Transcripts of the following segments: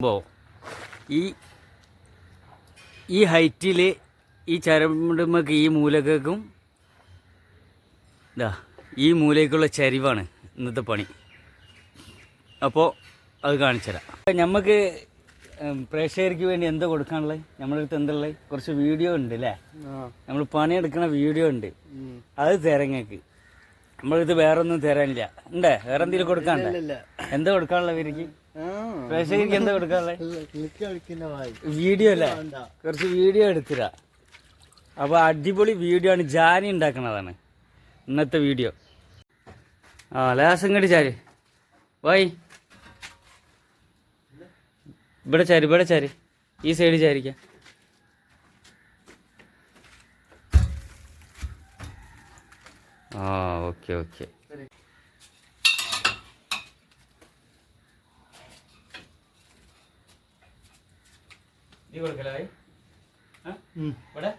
അപ്പോൾ ഈ ഈ ഹൈറ്റിൽ ഈ ചരടുമ്പക്ക് ഈ മൂലക്കും ഇതാ ഈ മൂലയ്ക്കുള്ള ചരിവാണ് ഇന്നത്തെ പണി. അപ്പോൾ അത് കാണിച്ചു തരാം. നമുക്ക് പ്രേക്ഷകർക്ക് വേണ്ടി എന്താ കൊടുക്കാനുള്ളത് നമ്മുടെ അടുത്ത് എന്തുള്ളത് കുറച്ച് വീഡിയോ ഉണ്ട് അല്ലേ നമ്മൾ പണിയെടുക്കുന്ന വീഡിയോ ഉണ്ട്. അത് തരങ്ങക്ക് നമ്മളിത് വേറെ ഒന്നും തരാനില്ല. ഉണ്ടേ? വേറെ എന്തെങ്കിലും കൊടുക്കാനുണ്ടോ എന്താ കൊടുക്കാനുള്ള ഇവർക്ക്? പ്രേക്ഷകർക്ക് എന്താ കൊടുക്കാനുള്ളത് വീഡിയോ അല്ലേ? കുറച്ച് വീഡിയോ എടുത്തിരാ. അപ്പോൾ അടിപൊളി വീഡിയോ ആണ്. ജാനി ഉണ്ടാക്കണതാണ്. ഇന്നത്തെ വീഡിയോ ആ ലേസം കണ്ടി ചാരി. വൈ. ഇവിടെ ചാരി ഇവിടെ ചാരി. ഈ സൈഡ് ചാരിക്ക. ആ ഓക്കെ ഓക്കെ നീ കൊടുക്കല ഭായി ഇവിടെ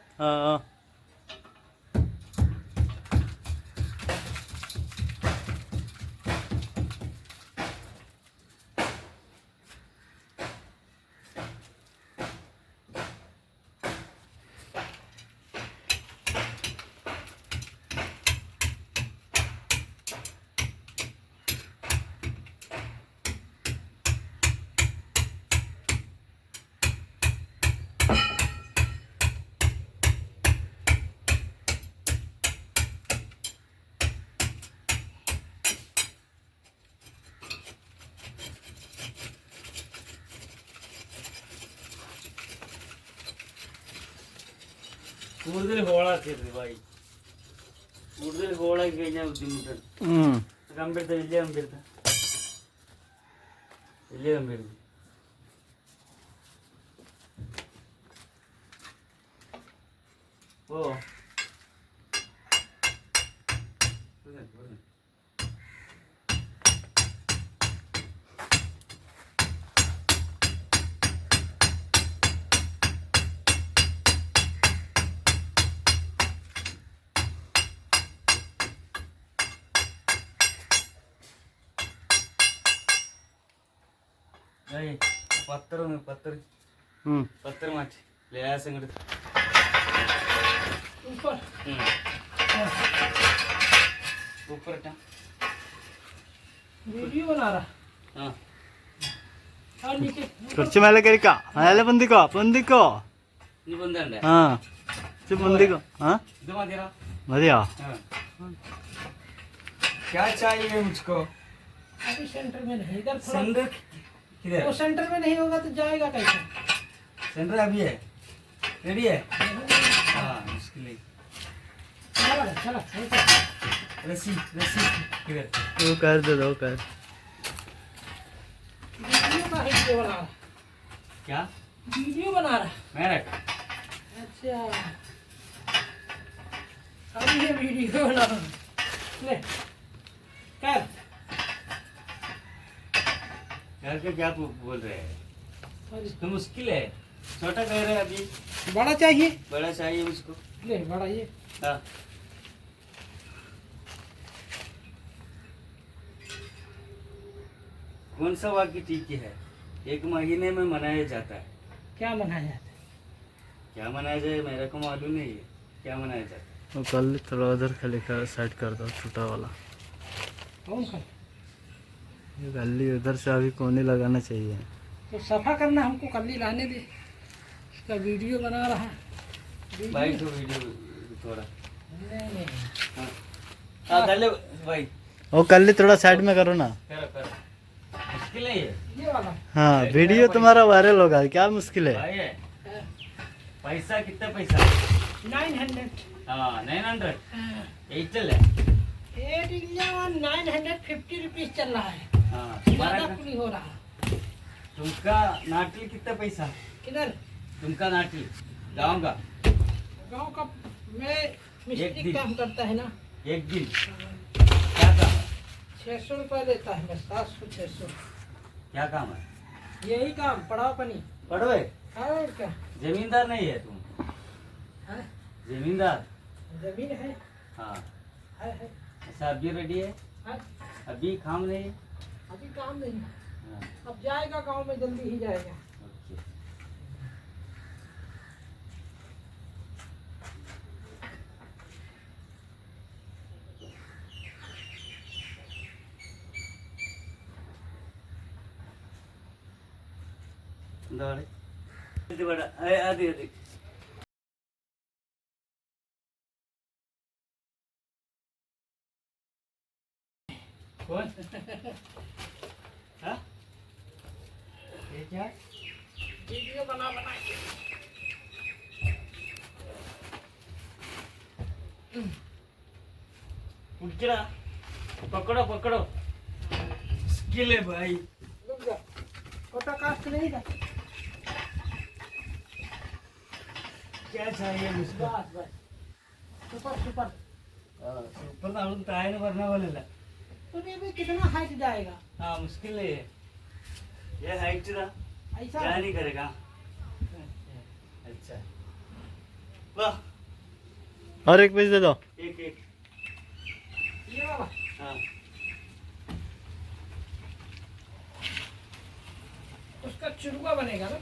കൂടുതൽ ഹോളാക്കരുത് വായി കൂടുതൽ ഹോളാക്കി കഴിഞ്ഞാൽ ബുദ്ധിമുട്ടാണ്. കമ്പെടുത്ത വലിയ കമ്പെടുത്ത. വലിയ കമ്പെടുത്ത്. പത്തറ് ഒന്ന് പത്തറ് പത്തറ് മാറ്റി ലേസം ഇങ്ങോട്ട് ऊपर इटा वीडियो बना रहा हाँ और नीचे കുറച്ച് മേലെ കയറിക്കോ മേലെ പൊന്തിക്കോ പൊന്തിക്കോ നീ ബന്ധമുണ്ടേ ആ ഇച്ചിരി പൊന്തിക്കോ ആ ഇത് മതിയാ മതിയോ हाँ क्या चाहिए मुझको अभी सेंटर में नहीं इधर थोड़ा सेंटर किधर वो सेंटर में नहीं होगा तो जाएगा कैसे? सेंटर अभी है। रेडी है? हाँ उसके लिए। चला चला चला रस्सी रस्सी किधर वो कर दे दो कर। वीडियो है? बना रहा। क्या? वीडियो बना रहा। मेरा अच्छा। अभी ये वीडियो बना। रहा ले कर। घर के क्या बोल रहे हैं? तो मुश्किल है। छोटा कह रहे हैं अभी। बड़ा चाहिए। बड़ा चाहिए मुझको। ले बड़ा ये। हाँ। कौन सा वाक्य ठीक है? एक महीने में मनाया जाता है। क्या मनाया? जाता है क्या मनाया जाए मेरे को मालूम नहीं है। क्या मनाया जाता है? कल थोड़ा उधर खाली कर साइड कर दो छोटा वाला। कौन सा? ये गली उधर से अभी कोने लगाना चाहिए। तो सफ़ा करना हमको कल ही लाने दे। इसका वीडियो बना रहा वीडियो- भाई तो वीडियो थोड़ा। नहीं नहीं। हाँ। हाँ कर भाई। वो कल थोड़ा साइड में करो ना। करो करो। मुश्किल है ये। वाला। हाँ वीडियो तुम्हारा वायरल होगा क्या मुश्किल है? भाई है। पैसा कितना पैसा? नाइन हंड्रेड हाँ नाइन हंड्रेड एट चल है। Eight nine hundred fifty rupees चल रहा है। हाँ हो रहा? तुमका नाटी कितना पैसा? किधर? तुमका नाटी गाँव का गाँव का मैं मिस्त्री काम करता है ना? एक दिन। क्या काम है? छः सौ रुपये लेता है बस सात सौ छः सौ। क्या काम है? यही काम पढ़ाओ पनी। पढ़ो और क्या? जमींदार नहीं है तुम? है? जमींदार? ज़मीन है। हाँ। है है। अच्छा अभी रेडी है? है? अभी काम नहीं है? अभी काम नहीं है अब जाएगा गांव में जल्दी ही जाएगा എന്താണ് ഇത് ഇവിടെ അതെ അതെ भाई। रुक जा पता कास्ट नहीं था क्या चाहिए मुझको? बस बस सुपर सुपर सुपर तो हम ट्राई नहीं करने वाले ला। तो ये भी कितना हाइट जाएगा हाँ मुश्किल है ये। हाइट था ऐसा? क्या नहीं करेगा? अच्छा। वाह। और एक पीस दे दो। एक एक। ये बाबा हाँ। उसका चुरुआ बनेगा ना।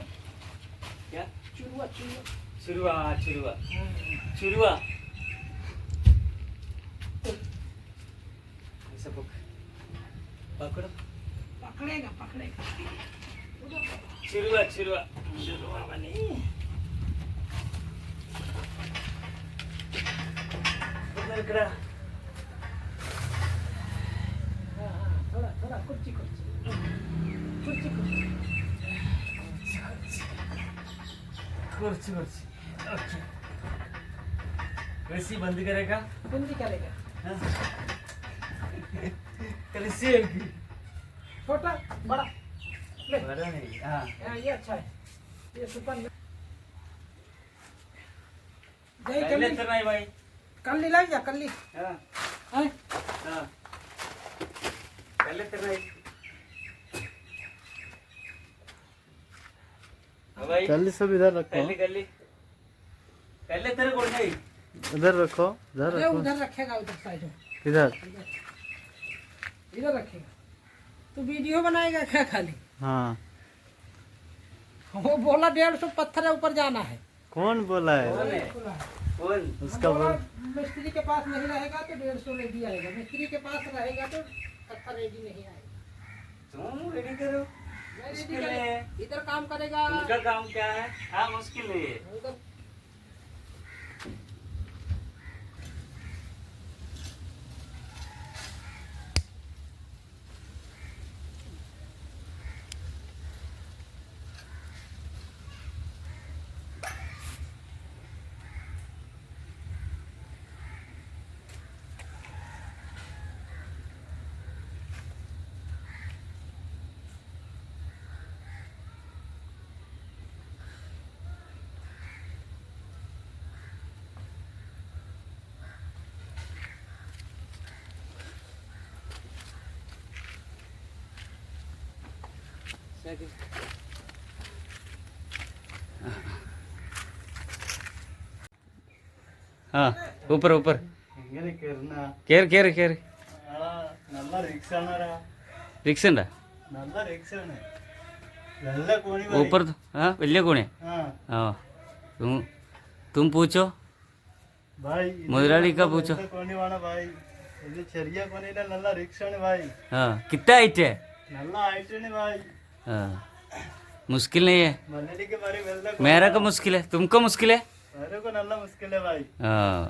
क्या? चुरुआ चुरुआ। चुरुआ हाँ। चुरुआ। चुरुआ ऐसा पक। पकड़ो। पकड़ेगा पकड़ेगा। चुरुआ चुरुआ। चुरुआ बनी। करा। हाँ हाँ थोड़ा थोड़ा कुर्सी कुर्सी कुर्सी कुर्सी করছি করছি ওকে वैसे बंद करेगा? बंद करेगा। हाँ। कैसे होगी छोटा बड़ा। ले। बड़ा नहीं हाँ।, हाँ ये अच्छा है। ये सुपर जय कल लेते नहीं भाई। कल ले लाइए कल ली हाँ। हाँ।, हाँ। कल लेते नहीं। हाँ भाई। जल्दी सब इधर रखो। पहले तेरे को नहीं। इधर रखो इधर रखो। उधर रखेगा उधर साइड में। इधर। इधर रखेगा। तो वीडियो बनाएगा क्या खाली? हाँ। वो बोला डेढ़ सौ पत्थर है ऊपर जाना है। कौन बोला है? कौन है? बोला है। कौन? उसका बोला, मिस्त्री के पास नहीं रहेगा तो डेढ़ सौ रेडी आएगा। मिस्त्री के पास रहेगा तो पत्थर रेडी नहीं आएगा। तुम रेडी करो। मुश्किल है इधर काम करेगा। उनका काम क्या है? हाँ मुश्किल है। ആ ഊപ്പർ ഊപ്പർ കേറി കേറി കേറി. റിക്സ് ഉണ്ടാ ഊപ്പർ ആ വലിയ കോണിയാ? ആ. തും തും പൂച്ചോ? മുതലാളി പൂച്ചോ? ചെറിയ കോണിയിലെ നല്ല റിക്സ് ആണ് ഭായ് ആ കിട്ടായിട്ടേ? നല്ല ആയിട്ടാണ് ഭായ് मुश्किल नहीं है മല്ലടിക്ക് ഭാരി വെള്ള मेरा का मुश्किल है तुमको मुश्किल है അവരൊക്കെ നല്ല മുസ്കിലേ ഭായ് हाँ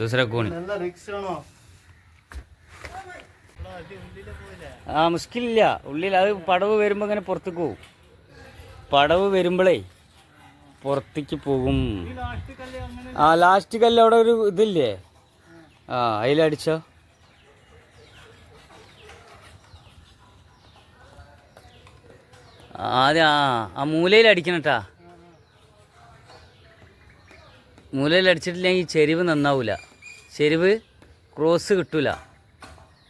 दूसरा कौन है നല്ല റിക്സ് ആണോ അടി ഉള്ളില് പോയില്ലേ ആ മുഷ്കിലില്ല ഉള്ളിൽ അത് പടവ് വരുമ്പോൾ ഇങ്ങനെ പുറത്തേക്ക് പോകും പടവ് വരുമ്പോഴേ പുറത്തേക്ക് പോകും ഈ ലാസ്റ്റ് കല്ല് അങ്ങനെ ആ ലാസ്റ്റ് കല്ല് അവിടെ ഒരു ഇതില്ലേ ആ അതിലടിച്ചോ ആദ്യം ആ ആ മൂലയിൽ അടിക്കണട്ടാ മൂലയിൽ അടിച്ചിട്ടില്ലെങ്കിൽ ചെരിവ് നന്നാവില്ല ചെരിവ് ക്രോസ് കിട്ടില്ല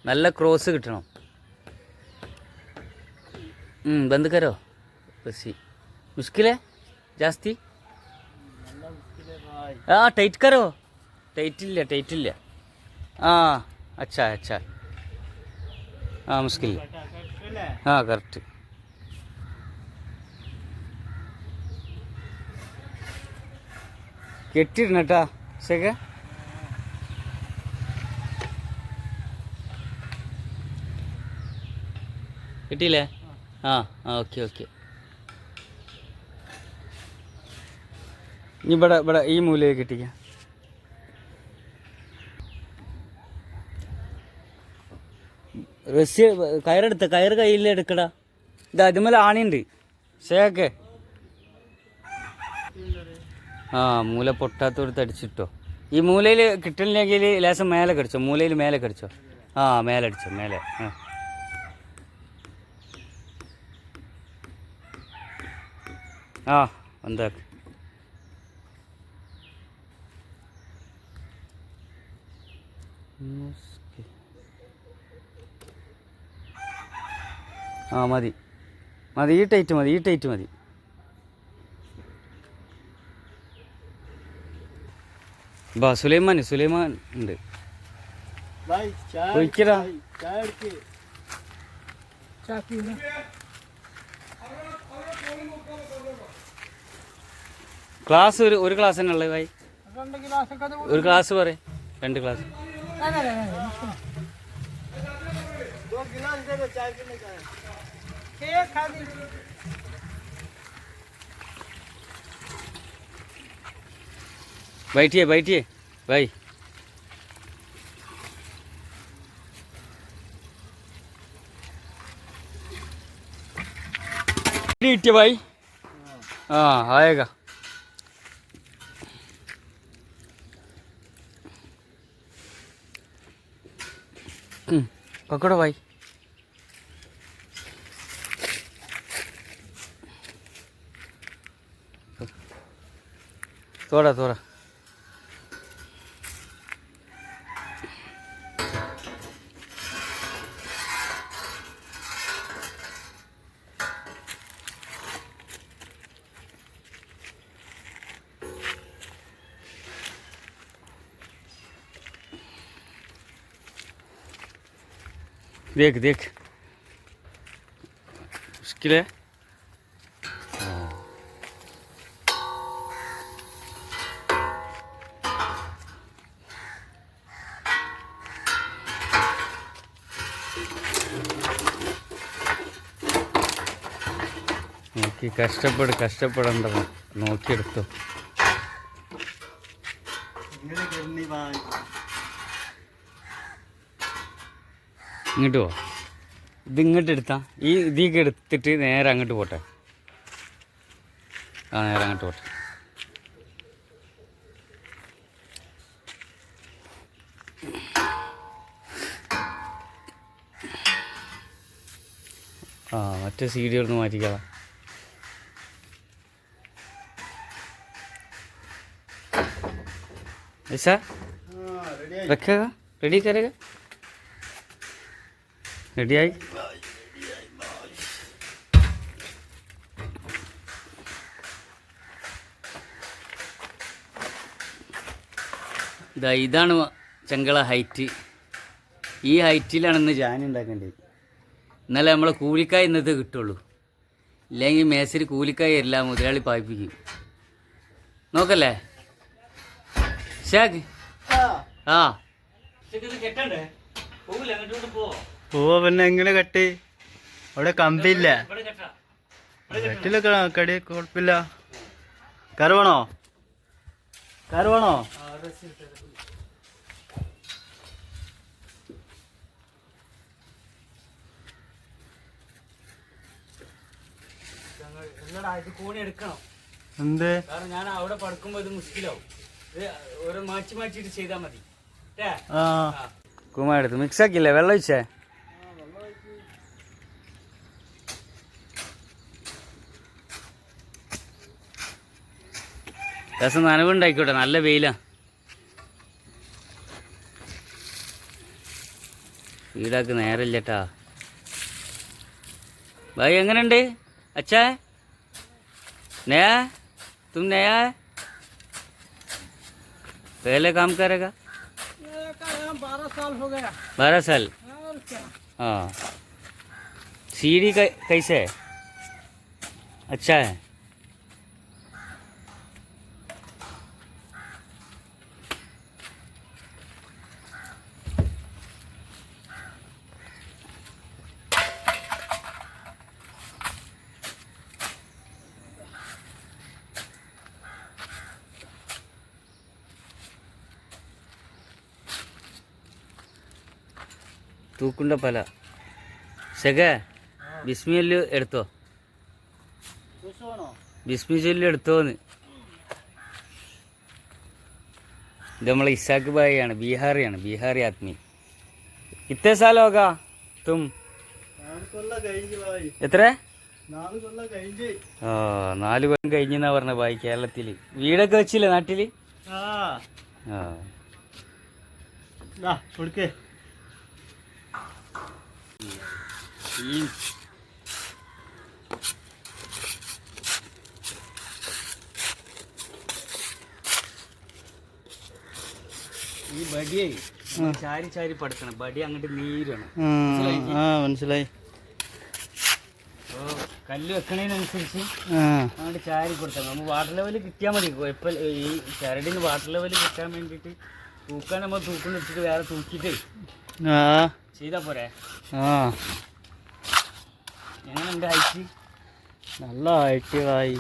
നല്ല ക്രോസ് കിട്ടണം. ബന്ധുക്കാരോ? ബസ്സി മുഷ്കിലേ? ജാസ്തി? ആ ടൈറ്റ് കരോ ടൈറ്റില്ല ടൈറ്റില്ല. ആ അച്ഛാ അച്ഛാ. ആ മുഷ്കില്ല ആ കറക്റ്റ് കെട്ടിടണം കേട്ടാ ശേഖ കിട്ടിയില്ലേ? ആ ആ ഓക്കെ ഓക്കെ. ഇനി ഇവിടെ ഇവിടെ ഈ മൂലയിൽ കിട്ടിക്ക. റസ്സി കയറെടുത്ത കയറ് കയ്യിൽ എടുക്കടാ. ഇത് അതുമല്ല ആണിയുണ്ട്. ശേഖേ ആ മൂല പൊട്ടാത്തോടത്ത് അടിച്ചിട്ടോ ഈ മൂലയിൽ കിട്ടണില്ലെങ്കിൽ ലേശം മേലെ കടിച്ചോ? മൂലയിൽ മേലെ കടിച്ചോ? ആ മേലെ അടിച്ചോ മേലെ. ആ. ആ എന്താക്ക്? ആ മതി. മതി ഈ ടൈറ്റ് മതി ഈ ടൈറ്റ് മതി. ബാ സുലൈമാൻ സുലൈമാൻ ഉണ്ട് भाई चाय ഒഴിക്കടാ चाय के चाय पीना ക്ലാസ് ഒരു ഒരു ക്ലാസ് തന്നെ ഉള്ളത് ഭായി രണ്ട് गिलास का दो ഒരു ക്ലാസ് പറയും രണ്ട് ക്ലാസ് नहीं नहीं नहीं नहीं मुश्किल दो गिलास दे दो चाय पीने का है एक खाली बैठिए बैठिए भाई किट्टे भाई हाँ आएगा हम्म, पकड़ो भाई थोड़ा थोड़ा देख देख मुश्किल है നോക്കി കഷ്ടപ്പെട് കഷ്ടപ്പെടണ്ട നോക്കിയെടുത്തു ഇങ്ങോട്ട് പോ ഇത് ഇങ്ങോട്ട് എടുത്താ ഈ ഇതിക്ക് എടുത്തിട്ട് നേരെ അങ്ങോട്ട് പോട്ടെ ആ നേരെ അങ്ങോട്ട് പോട്ടെ ആ മറ്റേ സീഡി ഒന്ന് മാറ്റിക്കളാം ऐसा हाँ रेडी है रखेगा रेडी करेगा റെഡിയായി. ഇതാ ഇതാണ് ചെങ്കള ഹൈറ്റ്. ഈ ഹൈറ്റിലാണ് ഇന്ന് ജാൻ ഉണ്ടാക്കേണ്ടത്. എന്നാലേ നമ്മളെ കൂലിക്കായ ഇന്നത്തെ കിട്ടുള്ളൂ. ഇല്ലെങ്കിൽ മേശരി കൂലിക്കായ എല്ലാ മുതലാളി പായിപ്പിക്കും. നോക്കല്ലേ? ഷാഖ് ആ. കെട്ടണ്ടേ? പോകില്ല അങ്ങോട്ട് പോ. പോവാ പിന്നെ എങ്ങനെ കെട്ടി? അവിടെ കമ്പിയില്ല. കെട്ടില്ല കെട്ടാ കെട്ടിലൊക്കെ കടി കുഴപ്പമില്ല. കറ് വേണോ? കറ് വേണോ? എന്നടാ ഇത് കോണി എടുക്കണം. എന്ത്? ഞാൻ അവിടെ പഠിക്കുമ്പോ ഇത് മുഷ്കിലാവും. ഇത് ഓരോ മാറ്റി മാറ്റിട്ട് ചെയ്താൽ മതി. ട്ടേ? ആ. ആ. കുമാർ മിക്സ് ആക്കില്ലേ വെള്ളം ഒഴിച്ചേ? രസം നനവുണ്ടായിക്കോട്ടെ നല്ല വെയിലാ വീടാക്ക് നേരല്ലേട്ടാ ഭായി എങ്ങനെയുണ്ട് അച്ഛാ നയാ തും നയാ है? पहले काम करेगा ये का यहाँ बारह साल हो गया बारह साल और क्या हाँ सीढ़ी कै, कैसे है अच्छा है തൂക്കുണ്ട പല. ശക ബിസ്മിയൽ എടുത്തോ? ബിസ്മി ചൊല്ലി എടുത്തോന്ന്. ഇത് നമ്മളെ ഇസാക്ക് ബായിയാണ് ബീഹാറിയാണ് ബീഹാറി ആത്മി. ഇത്തേ സാലോക തും. എത്ര? ആ നാല് കൊല്ലം കഴിഞ്ഞെന്നാ പറഞ്ഞ ബായി കേരളത്തിൽ. വീടൊക്കെ വെച്ചില്ലേ നാട്ടിൽ? ആ. ആ. ഈ ഈ ബടിയേ ചാരി ചാരി പടുക്കണം. ബടി അങ്ങോട്ട് നീരാണ്. ആ മനസ്സിലായി. കല്ല് വെക്കണതിനനുസരിച്ച് അങ്ങോട്ട് ചാരി കൊടുത്താൽ നമ്മൾ വാട്ടർ ലെവൽ കിട്ടിയാൽ മതി. കുഴപ്പം ഈ ചരടിന് വാട്ടർ ലെവൽ കിട്ടാൻ വേണ്ടിയിട്ട് തൂക്കാൻ നമ്മൾ തൂക്കം വെച്ചിട്ട് വേറെ തൂക്കിയിട്ട് ആ. ചെയ്താൽ പോരെ ആ. എങ്ങനെയുണ്ട് ഹൈറ്റ്? നല്ല ആയിട്ട് ഭായി.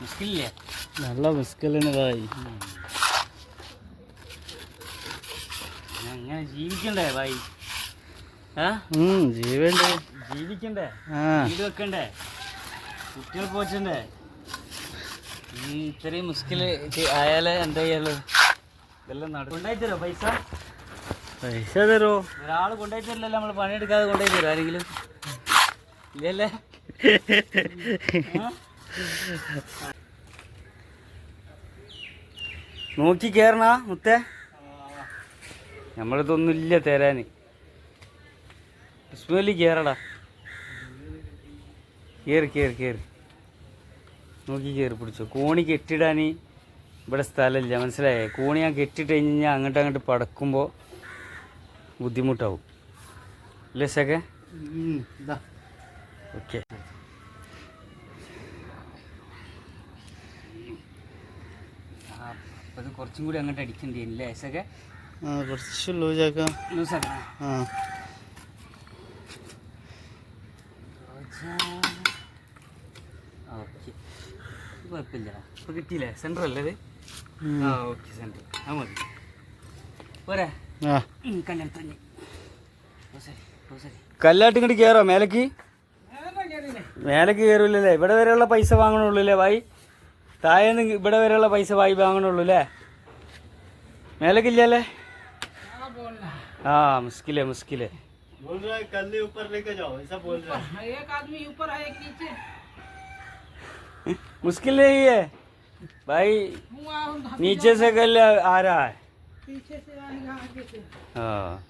മുസ്കില്ലേ നല്ല മുസ്കലാണ് ഭായി. അങ്ങനെ ജീവിക്കണ്ടേ ഭായി? ജീവണ്ട് ജീവിക്കണ്ടേ. വീട് വെക്കണ്ടേ? കുട്ടികൾ പോച്ചണ്ടേ? ഇത്രയും മുസ്കിൽ ആയാലേ എന്താ ചെയ്യാലോ ഇതെല്ലാം നടക്കും കൊണ്ടായി തരോ പൈസ? പൈസ തരോ? ഒരാൾ കൊണ്ടുപോയി തരില്ലല്ലോ നമ്മൾ പണിയെടുക്കാതെ കൊണ്ടുപോയി തരും ആരെങ്കിലും? ഇല്ലല്ലേ? നോക്കി കേറണ മുത്തേ. നമ്മളിതൊന്നുമില്ല തരാന്. സ്മെല്ലി കേറടാ. കേറി കേറി കേറി. നോക്കി കയറി പിടിച്ചോ. കോണി കെട്ടിടാൻ ഇവിടെ സ്ഥലമില്ല മനസ്സിലായേ? കോണി ഞാൻ കെട്ടിട്ട് കഴിഞ്ഞ് കഴിഞ്ഞാൽ അങ്ങോട്ട് അങ്ങോട്ട് പടക്കുമ്പോൾ ബുദ്ധിമുട്ടാവും അല്ലേ സക്കെ ഉം, ദാ. ഓക്കെ അപ്പോൾ ഇത് കുറച്ചും കൂടി അങ്ങോട്ട് അടിക്കേണ്ടി അല്ലേ സക്കെ ആ കുറച്ച് ലൂസാക്കാം ലൂസാക്കണം ആ. ഓക്കെ കുഴപ്പമില്ല. ഇപ്പോൾ കിട്ടിയില്ലേ? സെന്റർ അല്ലേ ഇത്? ഉം. ആ ഓക്കെ സെന്റർ ആ മതി. പോരാ. ആ കല്ലെടുത്തഞ്ഞി കല്ലാട്ട് ഇങ്ങോട്ട് കയറോ മേലേക്ക് മേലേക്ക് കയറൂലല്ലേ ഇവിടെ വരെയുള്ള പൈസ വാങ്ങണുള്ളൂ അല്ലേ ഭായി താഴേന്ന് ഇവിടെ വരെയുള്ള പൈസ ഭായി വാങ്ങണുള്ളൂ അല്ലേ മേലേക്കില്ലല്ലേ क्या बोलना ആ മുസ്കിലേ മുസ്കിലേ बोल रहा है कल ही ऊपर लेके जाओ ऐसा बोल रहा है है एक आदमी ऊपर है एक नीचे मुश्किल नहीं है भाई हुआ हम नीचे से कल आ रहा है पीछे से आएगा आगे से। हाँ।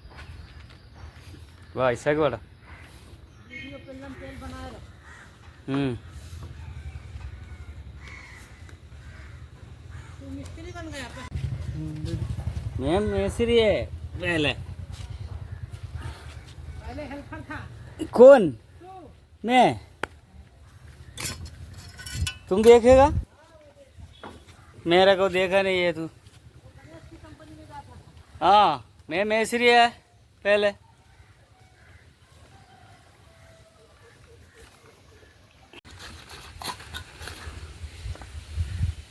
वाह ऐसा बड़ा वीडियो तेल बनाए रहो हम्म। तू मिस्त्री बन गया पे मैं मेसरी है पहले। पहले हेल्पर था। कौन? मैं। तुम देखेगा? मेरा को देखा नहीं है तू। हाँ मैं मेसरी है पहले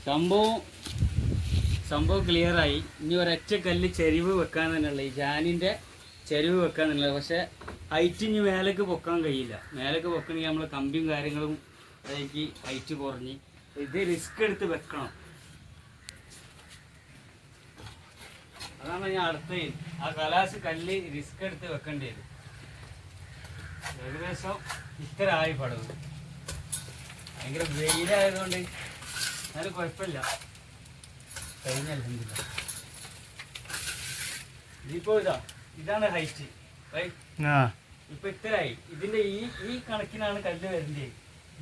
സംഭവം സംഭവം ക്ലിയറായി ഇനി ഒരൊറ്റ കല്ല് ചെരിവ് വെക്കാൻ തന്നെയുള്ള ഈ ജാനിൻ്റെ ചെരിവ് വെക്കാൻ തന്നെയുള്ള പക്ഷേ ഹൈറ്റ് ഇനി മേലേക്ക് പൊക്കാൻ കഴിയില്ല മേലേക്ക് പൊക്കണമെങ്കിൽ നമ്മൾ കമ്പിയും കാര്യങ്ങളും അതിലേക്ക് ഹൈറ്റ് കുറഞ്ഞ് ഇത് റിസ്ക് എടുത്ത് വെക്കണം അതാണ് ഞാൻ അടുത്ത ആ കലാശ് കല്ല് റിസ്ക് എടുത്ത് വെക്കേണ്ടി വരും ഏകദേശം ഇത്ര ആയി പടവ് ഭയങ്കര വെയിലായതുകൊണ്ട് എന്നാലും കുഴപ്പമില്ല. കഴിഞ്ഞല്ല ഇതിപ്പോ ഇതാ ഇതാണ് ഹൈറ്റ് ഇപ്പൊ ഇത്രയായി. ഇതിന്റെ ഈ ഈ കണക്കിനാണ് കല്ല് വരേണ്ടത്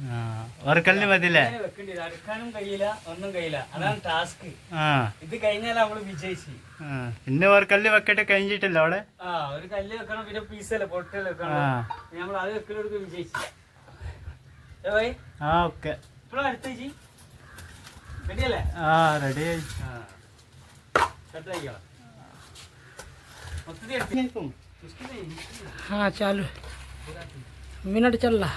हाँ और कल नहीं बदले ഇങ്ങനെ വെക്കേണ്ടത് അടുക്കാനും കഴിയില്ല ഒന്നും കഴിയില്ല അതാണ് ടാസ്ക് हाँ ഇത് കഴിഞ്ഞാൽ നമ്മള് വിജയിച്ചു हाँ ഇന്ന് ഒരു കല്ല് വെക്കട്ടെ കഴിഞ്ഞിട്ടില്ല അവിടെ ആ ഒരു കല്ല് വെക്കണം പിന്നെ പീസല്ലേ പൊട്ടൽ വെക്കണം ആ. നമ്മൾ അത് വെക്കലോടൊക്കെ വിജയിച്ചു ഏ ഭായി ആ ഓക്കെ ഇപ്പോഴും അടുത്ത ചേച്ചി റെഡിയല്ലേ ആ റെഡി ആയി കട്ടായിക്കോളാം മൊത്തത്തിൽ എടുത്ത് മുസ്കിലേ, മുസ്കിലേ. हाँ चालू मिनट चल रहा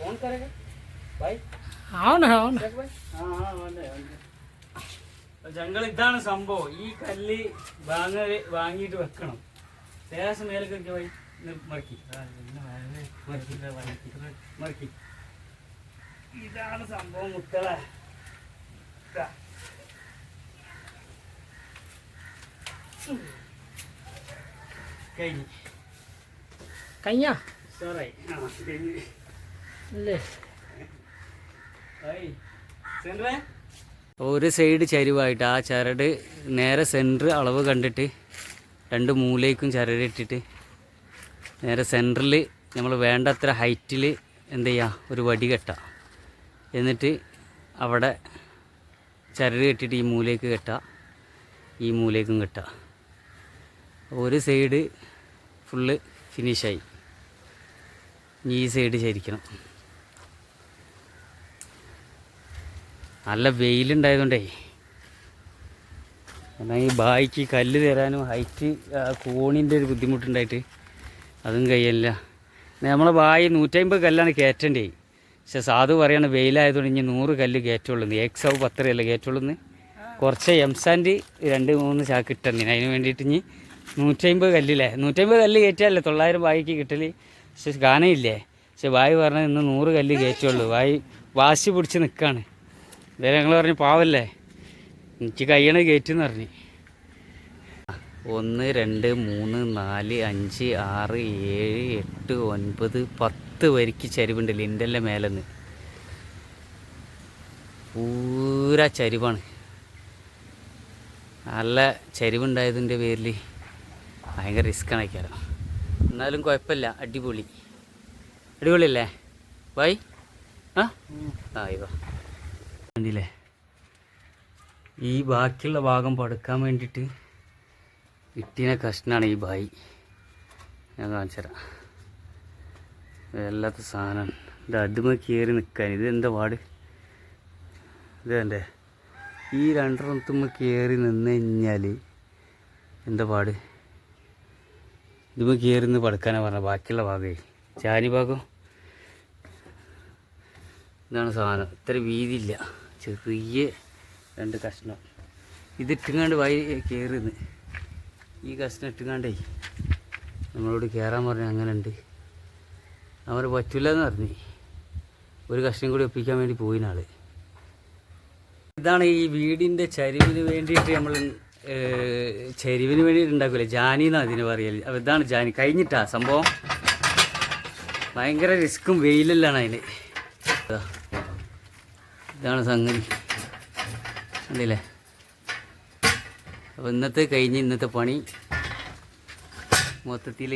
ફોન કરે ભાઈ આવો ને આવો ને હા ഇതാണ് സംഭവം ഈ കല്ല് വാങ്ങ വാങ്ങിയിട്ട് വെക്കണം ശേഷം മേലൊക്കെ മറക്കി മറക്കി ഇതാണ് സംഭവം മുത്തളെ കഴിഞ്ഞു കഴിഞ്ഞ സോറായി ആ കഴിഞ്ഞു ഒരു സൈഡ് ചരിവായിട്ട് ആ ചരട് നേരെ സെന്റർ അളവ് കണ്ടിട്ട് രണ്ട് മൂലയ്ക്കും ചരടിട്ടിട്ട് നേരെ സെന്ററിൽ നമ്മൾ വേണ്ടത്ര ഹൈറ്റിൽ എന്ത് ചെയ്യുക ഒരു വടി കെട്ട. എന്നിട്ട് അവിടെ ചരട് കെട്ടിയിട്ട് ഈ മൂലയ്ക്ക് കെട്ടുക ഈ മൂലയ്ക്കും കെട്ടുക ഒരു സൈഡ് ഫുള്ള് ഫിനിഷായി. ഈ സൈഡ് ചരിക്കണം. നല്ല വെയിലുണ്ടായതുകൊണ്ടേ. എന്നാൽ ഈ ബായിക്ക് കല്ല് തരാനും ഹൈറ്റ് കോണിന്റെ ഒരു ബുദ്ധിമുട്ടുണ്ടായിട്ട് അതും കഴിയില്ല നമ്മളെ ബായി നൂറ്റമ്പത് കല്ലാണ് കയറ്റണ്ടേ. പക്ഷെ സാധു പറയാണ് വെയിലായതുകൊണ്ട് ഇനി നൂറ് കല്ല് കയറ്റുള്ളൂ എക്സവ് പത്തരയല്ലേ കയറ്റുള്ളൂ കുറച്ച് എംസാൻഡ് രണ്ട് മൂന്ന് ചാക്ക് ഇട്ടെന്നി അതിന് വേണ്ടിയിട്ട് ഇനി നൂറ്റമ്പത് കല്ലില്ലേ? നൂറ്റമ്പത് കല്ല് കയറ്റിയല്ലേ തൊള്ളായിരം ബായിക്ക് കിട്ടൽ പക്ഷെ ഗാനമില്ലേ പക്ഷെ ബായി പറഞ്ഞത് ഇന്ന് നൂറ് കല്ല് കയറ്റുള്ളൂ. ബായി വാശി പിടിച്ച് നിൽക്കുകയാണ് ഇതേ ഞങ്ങൾ പറഞ്ഞു പാവല്ലേ. എനിക്ക് കയ്യണ കയറ്റി എന്ന് പറഞ്ഞു. ഒന്ന് രണ്ട് മൂന്ന് നാല് അഞ്ച് ആറ് ഏഴ് എട്ട് ഒൻപത് പത്ത് വരിക്ക് ചരിവുണ്ട് ലിന്റെല്ലാം മേലെന്ന്. പൂര ചരിവാണ്. നല്ല ചരിവുണ്ടായതിന്റെ പേരിൽ ഭയങ്കര ആണ് ആയിക്കാരം എന്നാലും കുഴപ്പമില്ല അടിപൊളി. അടിപൊളിയല്ലേ? ബൈ. ആ? ആ കണ്ടില്ലേ? ഈ ബാക്കിയുള്ള ഭാഗം പടുക്കാൻ വേണ്ടിയിട്ട് ഇട്ടിനെ കഷ്ണാണ് ഈ ബായി ഞാൻ കാണിച്ചുതരാം. വല്ലാത്ത സാധനമാണ്. ഇത് അടുമ കയറി നിൽക്കാൻ ഇത് എന്താ പാട്? ഇത് കണ്ടേ. ഈ രണ്ടെണ്ണത്തുമ്മ കയറി നിന്ന് കഴിഞ്ഞാൽ എന്താ പാട്? ഇതുമ്മ കയറി നിന്ന് പടുക്കാനാണ് പറഞ്ഞത്. ബാക്കിയുള്ള ഭാഗമേ ചാനി ഭാഗം. ഇതാണ് സാധനം. ഇത്ര വീതിയില്ല. ചെറിയ രണ്ട് കഷ്ണം. ഇതിട്ടുങ്ങാണ്ട് വായി കയറുന്നു ഈ കഷ്ണം ഇട്ടുങ്ങാണ്ടേ നമ്മളോട് കയറാൻ പറഞ്ഞു അങ്ങനെ ഉണ്ട് അവർ പറ്റില്ല എന്ന് പറഞ്ഞു. ഒരു കഷ്ണം കൂടി ഒപ്പിക്കാൻ വേണ്ടി പോയിനാൾ. ഇതാണ് ഈ വീടിന്റെ ചരിവിന് വേണ്ടിയിട്ട് നമ്മൾ ചരിവിന് വേണ്ടിയിട്ട് ഉണ്ടാക്കില്ല ജാനി എന്നാണ് അതിന് പറയൽ. അപ്പോൾ ഇതാണ് ജാനി. കഴിഞ്ഞിട്ടാ സംഭവം. ഭയങ്കര റിസ്ക്കും വെയിലെല്ലാണ് അതിന്. ഇതാണ് സംഗതി. കണ്ടില്ലേ? അപ്പോൾ ഇന്നത്തെ കഴിഞ്ഞ് ഇന്നത്തെ പണി മൊത്തത്തിൽ